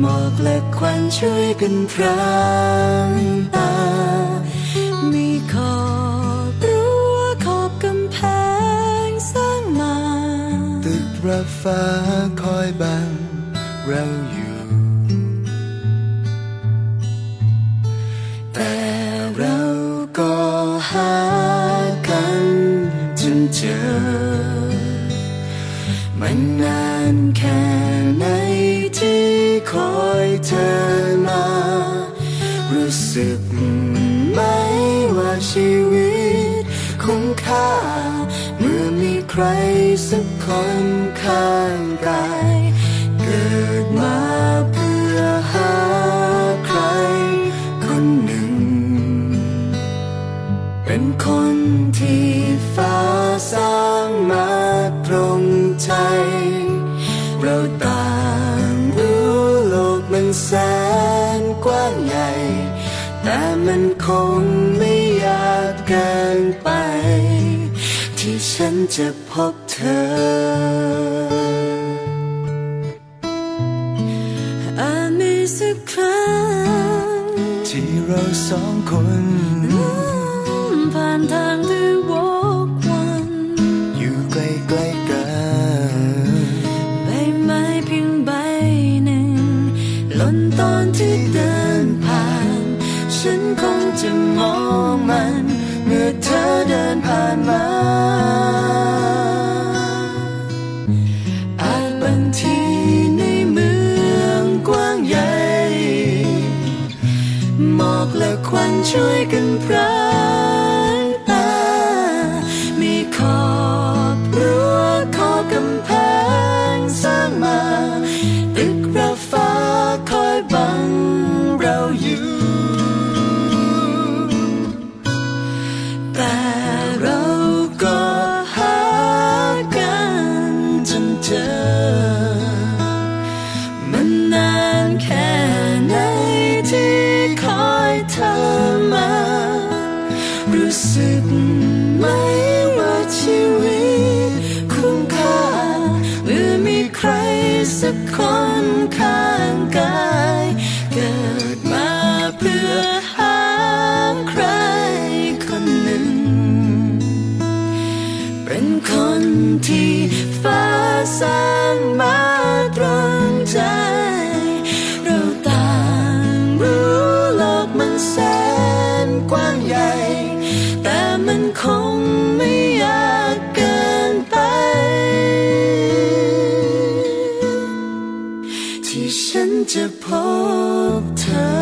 หมอกและควันช่วยกันพรางตา มีขอบรั้วขอบกำแพงสร้างมา ตึกระฟ้าคอยบังเราอยู่ แต่เราก็หากันจนเจอ มันนา รสักคนข้างกาย เกิดมาเพื่อหาใคร คนหนึ่ง เป็นคนที่ฟ้าสร้างมาตรงใจ เราต่างรู้โลกมันแสนกว้างใหญ่ แต่มันคงไม่ยากเกินไป ที่ฉันจะพบเธออาจมีสักครั้ง ที่เราสองคนผ่านทางที่วกวัน อยู่ใกล้ๆกันใบไม้เพียงใบหนึ่งหล่นตอนที่เดินผ่าน ฉันคงจะมองมัน เมื่อเธอเดินผ่านมา ควันช่วยกันพระ The call. ฉันจะพบเธอ